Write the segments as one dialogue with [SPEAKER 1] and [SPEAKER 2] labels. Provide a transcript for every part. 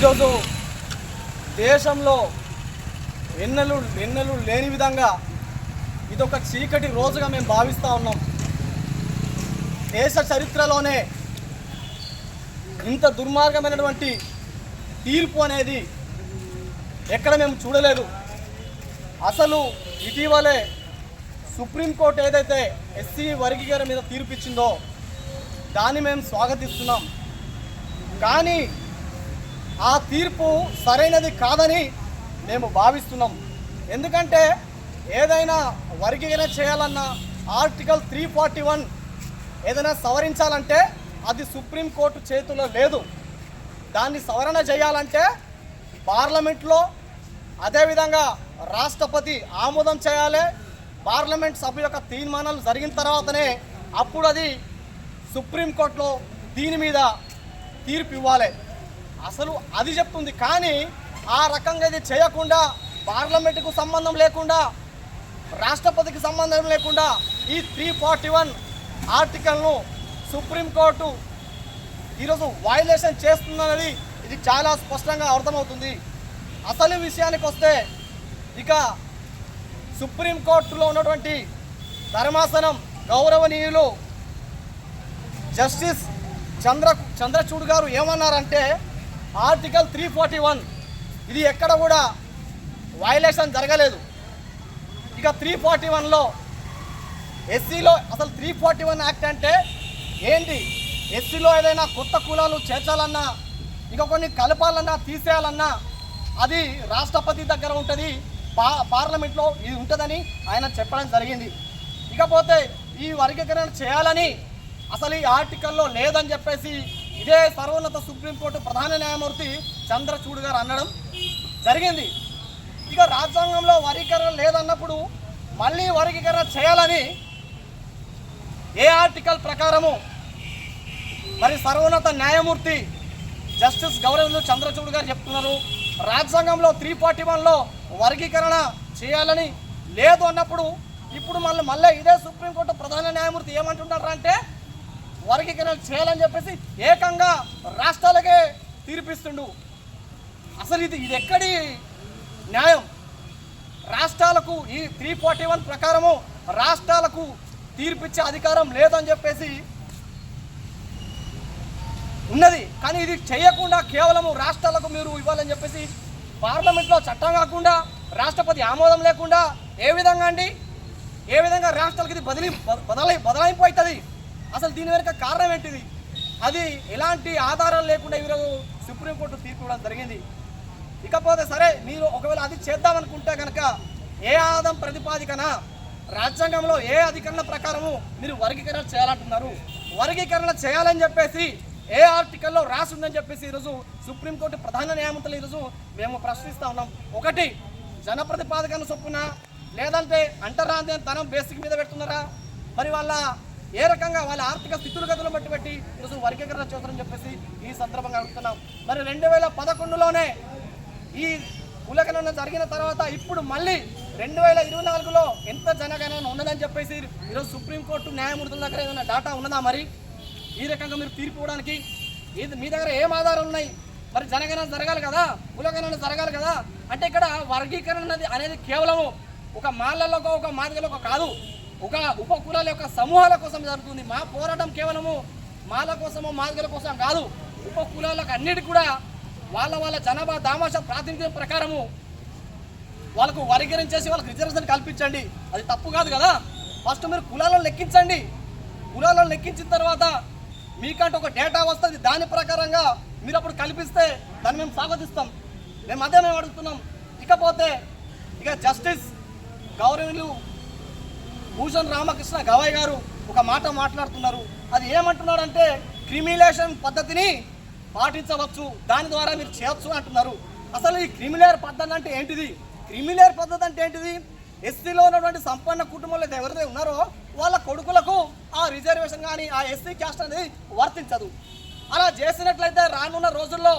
[SPEAKER 1] ఈరోజు దేశంలో ఎన్నెలు ఎన్నెలు లేని విధంగా ఇదొక చీకటి రోజుగా మేము భావిస్తూ ఉన్నాం. దేశ చరిత్రలోనే ఇంత దుర్మార్గమైనటువంటి తీర్పు అనేది ఎక్కడ మేము చూడలేదు. అసలు ఇటీవలే సుప్రీంకోర్టు ఏదైతే ఎస్సీ వర్గీకరణ మీద తీర్పు ఇచ్చిందో దాన్ని మేము స్వాగతిస్తున్నాం. కానీ ఆ తీర్పు సరైనది కాదని మేము భావిస్తున్నాం. ఎందుకంటే ఏదైనా వర్గీకరణ చేయాలన్నా ఆర్టికల్ త్రీ ఫార్టీ వన్ ఏదైనా సవరించాలంటే అది సుప్రీంకోర్టు చేతిలో లేదు. దాన్ని సవరణ చేయాలంటే పార్లమెంట్లో అదేవిధంగా రాష్ట్రపతి ఆమోదం చేయాలి. పార్లమెంట్ సభ యొక్క తీర్మానాలు జరిగిన తర్వాతనే అప్పుడు అది సుప్రీంకోర్టులో దీని మీద తీర్పు ఇవ్వాలి. అసలు అది చెప్తుంది. కానీ ఆ రకంగా ఇది చేయకుండా పార్లమెంటుకు సంబంధం లేకుండా రాష్ట్రపతికి సంబంధం లేకుండా ఈ త్రీ ఫార్టీ వన్ ఆర్టికల్ను సుప్రీంకోర్టు ఈరోజు వైలేషన్ చేస్తుందన్నది ఇది చాలా స్పష్టంగా అర్థమవుతుంది. అసలు విషయానికి వస్తే ఇక సుప్రీంకోర్టులో ఉన్నటువంటి ధర్మాసనం గౌరవనీయులు జస్టిస్ చంద్ర చంద్రచూడ్ గారు ఏమన్నారంటే ఆర్టికల్ త్రీ ఫార్టీ వన్. ఇది ఎక్కడ కూడా వైలేషన్ జరగలేదు. ఇక త్రీ ఫార్టీ వన్లో ఎస్సీలో అసలు త్రీ ఫార్టీ వన్ యాక్ట్ అంటే ఏంటి? ఎస్సీలో ఏదైనా కొత్త కులాలు చేర్చాలన్నా ఇక కొన్ని కలపాలన్నా తీసేయాలన్నా అది రాష్ట్రపతి దగ్గర ఉంటుంది పా పార్లమెంట్లో ఇది ఉంటుందని ఆయన చెప్పడం జరిగింది. ఇకపోతే ఈ వర్గీకరణ చేయాలని అసలు ఈ ఆర్టికల్లో లేదని చెప్పేసి ఇదే సర్వోన్నత సుప్రీంకోర్టు ప్రధాన న్యాయమూర్తి చంద్రచూడ్ గారు అనడం జరిగింది. ఇక రాజ్యాంగంలో వర్గీకరణ లేదన్నప్పుడు మళ్ళీ వర్గీకరణ చేయాలని ఏ ఆర్టికల్ ప్రకారము మరి సర్వోన్నత న్యాయమూర్తి జస్టిస్ గౌరవులు చంద్రచూడ్ గారు చెప్తున్నారు రాజ్యాంగంలో త్రీ ఫార్టీ వన్లో వర్గీకరణ చేయాలని లేదు అన్నప్పుడు ఇప్పుడు మళ్ళీ మళ్ళీ ఇదే సుప్రీంకోర్టు ప్రధాన న్యాయమూర్తి ఏమంటున్నారు అంటే వర్గీకరణ చేయాలని చెప్పేసి ఏకంగా రాష్ట్రాలకే తీర్పిస్తుండు. అసలు ఇది ఇది ఎక్కడి న్యాయం? రాష్ట్రాలకు ఈ త్రీ ఫార్టీ వన్ ప్రకారము రాష్ట్రాలకు తీర్పిచ్చే అధికారం లేదని చెప్పేసి ఉన్నది. కానీ ఇది చేయకుండా కేవలము రాష్ట్రాలకు మీరు ఇవ్వాలని చెప్పేసి పార్లమెంట్లో చట్టం కాకుండా రాష్ట్రపతి ఆమోదం లేకుండా ఏ విధంగా అండి? ఏ విధంగా రాష్ట్రాలకు ఇది బదిలీ బదలై బదలాయింపు అవుతుంది? అసలు దీని వెనుక కారణం ఏంటిది? అది ఎలాంటి ఆధారాలు లేకుండా ఈరోజు సుప్రీంకోర్టు తీర్పు ఇవ్వడం జరిగింది. ఇకపోతే సరే మీరు ఒకవేళ అది చేద్దామనుకుంటే కనుక ఏ ఆదాం ప్రతిపాదికన? రాజ్యాంగంలో ఏ అధికరణ ప్రకారము మీరు వర్గీకరణ చేయాలంటున్నారు? వర్గీకరణ చేయాలని చెప్పేసి ఏ ఆర్టికల్లో రాసి ఉందని చెప్పేసి ఈరోజు సుప్రీంకోర్టు ప్రధాన న్యాయమూర్తులు ఈరోజు మేము ప్రశ్నిస్తా ఉన్నాం. ఒకటి జనప్రతిపాదికను చొప్పున లేదంటే అంటరాంతి తనం బేసిక్ మీద పెడుతున్నారా? మరి వాళ్ళ ఏ రకంగా వాళ్ళ ఆర్థిక స్థితులగతులను బట్టి పెట్టి ఈరోజు వర్గీకరణ చేస్తారని చెప్పేసి ఈ సందర్భంగా అడుగుతున్నాం. మరి రెండు వేల పదకొండులోనే ఈ కులగణన జరిగిన తర్వాత ఇప్పుడు మళ్ళీ రెండు వేల ఇరవై నాలుగులో ఎంత జనగణన ఉన్నదని చెప్పేసి ఈరోజు సుప్రీంకోర్టు న్యాయమూర్తుల దగ్గర ఏదైనా డాటా ఉన్నదా మరి? ఈ రకంగా మీరు తీర్పు ఇవ్వడానికి ఇది మీ దగ్గర ఏం ఆధారాలు ఉన్నాయి? మరి జనగణన జరగాలి కదా? కులగణన జరగాలి కదా? అంటే ఇక్కడ వర్గీకరణ అనేది అనేది కేవలం ఒక మాలలకు ఒక మాదిగలకు కాదు. ఒక ఉప కులాల యొక్క సమూహాల కోసం జరుగుతుంది. మా పోరాటం కేవలము మాల కోసమో మాదిగల కోసం కాదు. ఉప కులాలకు అన్నిటి కూడా వాళ్ళ వాళ్ళ జనాభా దామాష ప్రాతినిధ్యం ప్రకారము వాళ్ళకు వర్గీకరించేసి వాళ్ళకి రిజర్వేషన్ కల్పించండి. అది తప్పు కాదు కదా. ఫస్ట్ మీరు కులాలను లెక్కించండి. కులాలను లెక్కించిన తర్వాత మీకంటే ఒక డేటా వస్తుంది. దాని ప్రకారంగా మీరు అప్పుడు కల్పిస్తే దాన్ని మేము స్వాగతిస్తాం. మేము అదే మేము అడుగుతున్నాం. ఇకపోతే ఇక జస్టిస్ గౌరవులు భూషణ్ రామకృష్ణ గవాయ్ గారు ఒక మాట మాట్లాడుతున్నారు. అది ఏమంటున్నారంటే క్రిమిలేషన్ పద్ధతిని పాటించవచ్చు దాని ద్వారా మీరు చేయొచ్చు అంటున్నారు. అసలు ఈ క్రిమిలేర్ పద్ధతి అంటే ఏంటిది? క్రిమిలేర్ పద్ధతి అంటే ఏంటిది? ఎస్సీలో ఉన్నటువంటి సంపన్న కుటుంబంలో ఎవరైతే ఉన్నారో వాళ్ళ కొడుకులకు ఆ రిజర్వేషన్ కానీ ఆ ఎస్సీ క్యాస్ట్ అనేది వర్తించదు. అలా చేసినట్లయితే రానున్న రోజుల్లో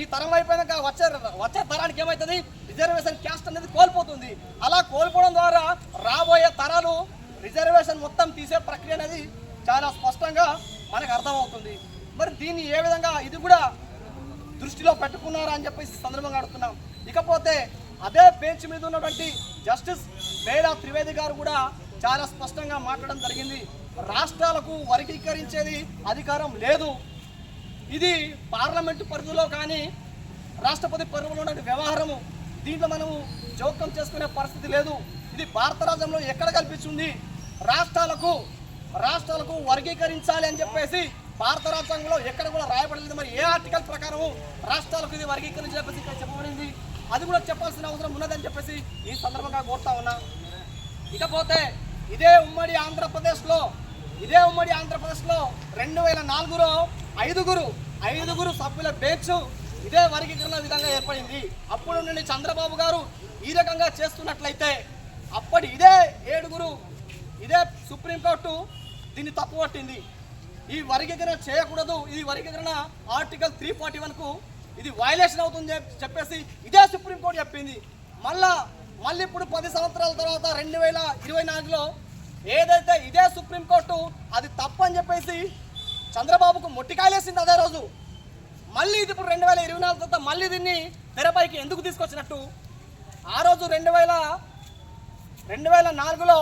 [SPEAKER 1] ఈ తరం అయిపోయినాక వచ్చే వచ్చే తరానికి ఏమవుతుంది రిజర్వేషన్ క్యాస్ట్ అనేది కోల్పోతుంది. అలా కోల్పోవడం ద్వారా రాబోయే తరాలు రిజర్వేషన్ మొత్తం తీసే ప్రక్రియ అనేది చాలా స్పష్టంగా మనకు అర్థమవుతుంది. మరి దీన్ని ఏ విధంగా ఇది కూడా దృష్టిలో పెట్టుకున్నారా అని చెప్పేసి సందర్భంగా అడుగుతున్నాం. ఇకపోతే అదే బెంచ్ మీద ఉన్నటువంటి జస్టిస్ బేడా త్రివేది గారు కూడా చాలా స్పష్టంగా మాట్లాడడం జరిగింది. రాష్ట్రాలకు వర్గీకరించేది అధికారం లేదు. ఇది పార్లమెంటు పరిధిలో కానీ రాష్ట్రపతి పరిధిలో ఉన్న వ్యవహారము దీంట్లో మనము జోక్యం చేసుకునే పరిస్థితి లేదు. ఇది భారత రాజ్యంలో ఎక్కడ కల్పించింది రాష్ట్రాలకు రాష్ట్రాలకు వర్గీకరించాలి అని చెప్పేసి భారత రాజ్యాంగంలో ఎక్కడ కూడా రాయబడలేదు. మరి ఏ ఆర్టికల్ ప్రకారం రాష్ట్రాలకు ఇది వర్గీకరించి చెప్పేసి ఇక్కడ చెప్పబడింది? అది కూడా చెప్పాల్సిన అవసరం ఉన్నదని చెప్పేసి ఈ సందర్భంగా కోరుతా ఉన్నా. ఇకపోతే ఇదే ఉమ్మడి ఆంధ్రప్రదేశ్లో ఇదే ఉమ్మడి ఆంధ్రప్రదేశ్లో రెండు వేల నాలుగులో ఐదుగురు ఐదుగురు సభ్యుల బెంచ్ ఇదే వర్గీకరణ విధంగా ఏర్పడింది. అప్పుడు నుండి చంద్రబాబు గారు ఈ రకంగా చేస్తున్నట్లయితే అప్పటి ఇదే ఏడుగురు ఇదే సుప్రీంకోర్టు దీన్ని తప్పు పట్టింది. ఈ వర్గీకరణ చేయకూడదు. ఈ వర్గీకరణ ఆర్టికల్ త్రీ ఫార్టీ వన్కు ఇది వైలేషన్ అవుతుంది చెప్పేసి ఇదే సుప్రీంకోర్టు చెప్పింది. మళ్ళా మళ్ళీ ఇప్పుడు పది సంవత్సరాల తర్వాత రెండు వేల ఇరవై నాలుగులో ఏదైతే ఇదే సుప్రీంకోర్టు అది తప్పు అని చెప్పేసి చంద్రబాబుకు మొట్టికాయలేసింది అదే రోజు. మళ్ళీ ఇది ఇప్పుడు రెండు వేల ఇరవై నాలుగు తర్వాత మళ్ళీ దీన్ని తెరపైకి ఎందుకు తీసుకొచ్చినట్టు? ఆ రోజు రెండు వేల రెండు వేల నాలుగులో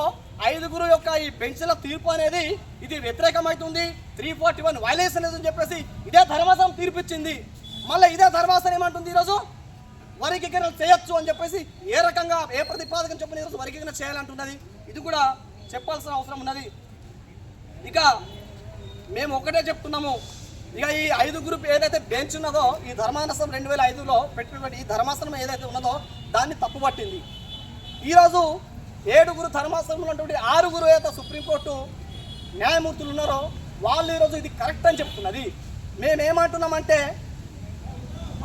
[SPEAKER 1] ఐదుగురు యొక్క ఈ బెంచ్ల తీర్పు అనేది ఇది వ్యతిరేకమవుతుంది త్రీ ఫార్టీ వన్ వైలేషన్ అని చెప్పేసి ఇదే ధర్మాసనం తీర్పు ఇచ్చింది మళ్ళీ ఇదే ధర్మాసనం ఏమంటుంది ఈరోజు? వర్గీకరణ చేయొచ్చు అని చెప్పేసి ఏ రకంగా ఏ ప్రతిపాదకం చెప్పిన ఈరోజు వర్గీకరణ చేయాలంటున్నది. ఇది కూడా చెప్పాల్సిన అవసరం ఉన్నది. ఇక మేము ఒకటే చెప్తున్నాము. ఇక ఈ ఐదు గ్రూప్ ఏదైతే బెంచ్ ఉన్నదో ఈ ధర్మాసనం రెండు వేల ఐదులో పెట్టినటువంటి ఈ ధర్మాసనం ఏదైతే ఉన్నదో దాన్ని తప్పుపట్టింది. ఈరోజు ఏడుగురు ధర్మాసనం ఉన్నటువంటి ఆరుగురు ఏత సుప్రీంకోర్టు న్యాయమూర్తులు ఉన్నారో వాళ్ళు ఈరోజు ఇది కరెక్ట్ అని చెప్తున్నది. మేమేమంటున్నామంటే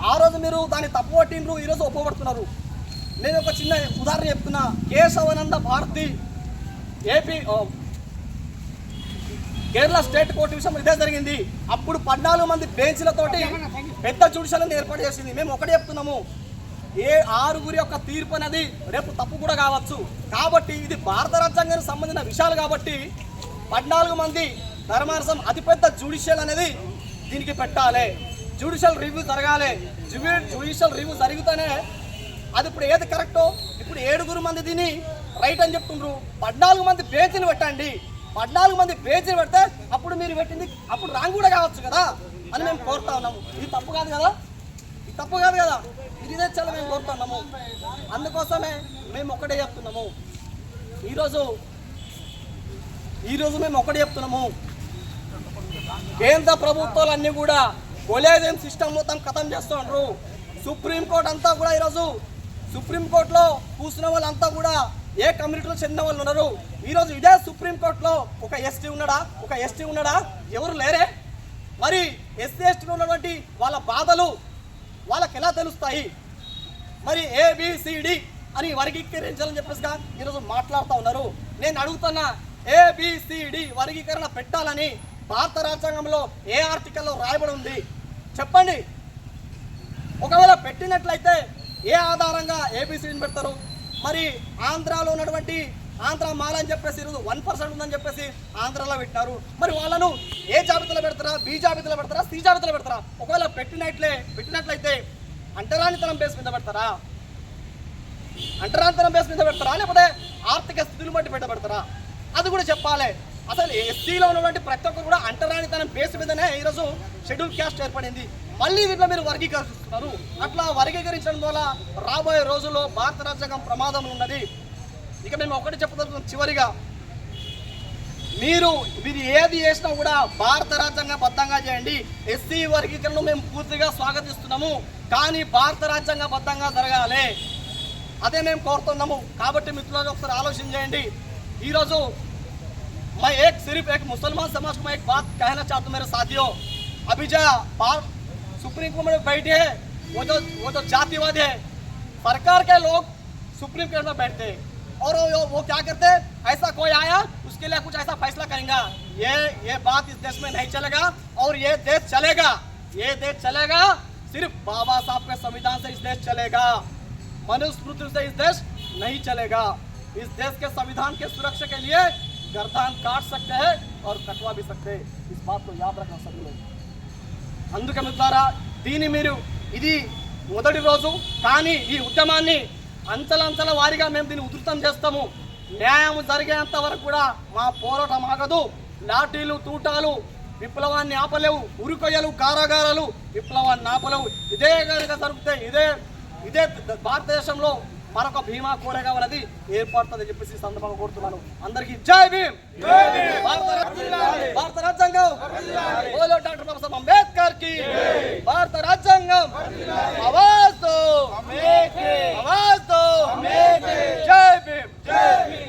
[SPEAKER 1] ఆ రోజు మీరు దాన్ని తప్పు పట్టిండ్రు ఈరోజు ఒప్పబడుతున్నారు. నేను ఒక చిన్న ఉదాహరణ చెప్తున్నా. Kesavananda Bharati AP Kerala state court విషయం ఇదే జరిగింది. అప్పుడు పద్నాలుగు మంది బెంచ్లతోటి పెద్ద జుడిషియల్ని ఏర్పాటు చేసింది. మేము ఒకటే చెప్తున్నాము. ఏ ఆరుగురి యొక్క తీర్పు అనేది రేపు తప్పు కూడా కావచ్చు. కాబట్టి ఇది భారత రాజ్యాంగానికి సంబంధించిన విషయాలు కాబట్టి పద్నాలుగు మంది ధర్మాసనం అతిపెద్ద జ్యుడిషియల్ అనేది దీనికి పెట్టాలి. జ్యుడిషియల్ రివ్యూ జరగాలి. జ్యుడిషియల్ రివ్యూ జరిగితేనే అది ఇప్పుడు ఏది కరెక్టో ఇప్పుడు ఏడుగురు మంది దీన్ని రైట్ అని చెప్తుండ్రు. పద్నాలుగు మంది బేంచ్ని పెట్టండి. పద్నాలుగు మంది బేంచ్ని పెడితే అప్పుడు మీరు పెట్టింది అప్పుడు రాంగ్ కూడా కావచ్చు కదా అని మేము కోరుతా ఉన్నాము. ఇది తప్పు కాదు కదా? ఇది తప్పు కాదు కదా? ఇది మేము కోరుతున్నాము. అందుకోసమే మేము ఒకటే చెప్తున్నాము. ఈరోజు ఈరోజు మేము ఒకటే చెప్తున్నాము. కేంద్ర ప్రభుత్వాలన్నీ కూడా కొలేజియం సిస్టమ్ మొత్తం ఖతం చేస్తున్నారు సుప్రీంకోర్టు అంతా కూడా ఈరోజు సుప్రీంకోర్టులో కూర్చున్న వాళ్ళంతా కూడా ఏ కమ్యూనిటీలో చెందిన వాళ్ళు ఉన్నారు? ఈరోజు ఇదే సుప్రీంకోర్టులో ఒక ఎస్టీ ఉన్నాడా? ఒక ఎస్టీ ఉన్నాడా? ఎవరు లేరే? మరి ఎస్సీ ఎస్టీలో ఉన్నటువంటి వాళ్ళ బాధలు వాళ్ళకి ఎలా తెలుస్తాయి? మరి ఏబిసిడి అని వర్గీకరించాలని చెప్పేసిగా ఈరోజు మాట్లాడుతూ ఉన్నారు. నేను అడుగుతున్నా ఏబిసిడి వర్గీకరణ పెట్టాలని భారత రాజ్యాంగంలో ఏ ఆర్టికల్లో రాయబడి ఉంది? చెప్పండి. ఒకవేళ పెట్టినట్లయితే ఏ ఆధారంగా ఏబిసిడిని పెడతారు? మరి ఆంధ్రాలో ఉన్నటువంటి ఆంధ్ర మాల అని చెప్పేసి ఈరోజు వన్ పర్సెంట్ ఉందని చెప్పేసి ఆంధ్రాలో పెట్టారు మరి వాళ్ళను ఏ జాబితాలో పెడతారా? బి జాబితాలో పెడతారా? సి జాబితాలో పెడతారా? ఒకవేళ పెట్టినట్లే పెట్టినట్లయితే అంటరానితనం బేస్ మీద పెడతారా? అంటరానితనం బేస్ మీద పెడతారా? లేకపోతే ఆర్థిక స్థితిని బట్టి పెట్టబెడతారా అది కూడా చెప్పాలి. అసలు ఎస్సీలో ఉన్నటువంటి ప్రతి ఒక్కరు కూడా అంటరానితనం బేస్ మీదనే ఈరోజు షెడ్యూల్ క్యాస్ట్ ఏర్పడింది. మళ్ళీ దీంట్లో మీరు వర్గీకరిస్తున్నారు. అట్లా వర్గీకరించడం వల్ల రాబోయే రోజుల్లో భారత రాజ్యాంగం ప్రమాదం ఉన్నది. ఇక మేము ఒకటి చెప్పదలుచుకున్నాం చివరిగా మీరు మీరు ఏది చేసినా కూడా భారత రాజ్యాంగ బద్ధంగా చేయండి ఎస్సీ వర్గీకరణను మేము పూర్తిగా స్వాగతిస్తున్నాము కానీ భారత రాజ్యాంగ బద్ధంగా జరగాలి అదే మేము కోరుతున్నాము కాబట్టి మిత్రులు ఒకసారి ఆలోచన చేయండి ఈరోజు मैं एक सिर्फ एक मुसलमान समाज को मैं एक बात कहना चाहता हूँ मेरे साथियों अभी जो बार सुप्रीम कोर्ट में बैठे हैं वो जो वो जो जातिवादी है सरकार के लोग सुप्रीम कोर्ट में बैठते हैं और वो, वो क्या करते हैं ऐसा कोई आया उसके लिए कुछ ऐसा फैसला करेंगे ये ये बात इस देश में नहीं चलेगा और ये देश चलेगा ये देश चलेगा सिर्फ बाबा साहब के संविधान से इस देश चलेगा मनुस्मृति से इस देश नहीं चलेगा इस देश के संविधान के सुरक्षा के लिए गर्दन काट सकते हैं और कटवा भी सकते हैं इस बात को याद रखना सभी लोग అందుకే మిత్రులారా దీన్ని మీరు ఇది మొదటి రోజు కానీ ఈ ఉద్యమాన్ని అంచలంచల వారిగా మేము దీన్ని ఉధృతం చేస్తాము. న్యాయం జరిగేంత వరకు కూడా మా పోరాటం ఆగదు. లాఠీలు తూటాలు విప్లవాన్ని ఆపలేవు. ఉరికొయ్యలు కారాగారాలు విప్లవాన్ని ఆపలేవు. ఇదే కనుక జరిగితే ఇదే ఇదే భారతదేశంలో మరొక భీమా కోరగా వాళ్ళది ఏర్పడుతుందని చెప్పేసి సందర్భంగా కోరుతున్నాను. అందరికీ జై భీమ్! భారత రాజ్యాంగం! బోలో డాక్టర్ బాబాసాహెబ్ అంబేద్కర్కి భారత రాజ్యాంగం! ఆవాజ్ దో ఆవాజ్ దో జై భీమ్! జై భీమ్!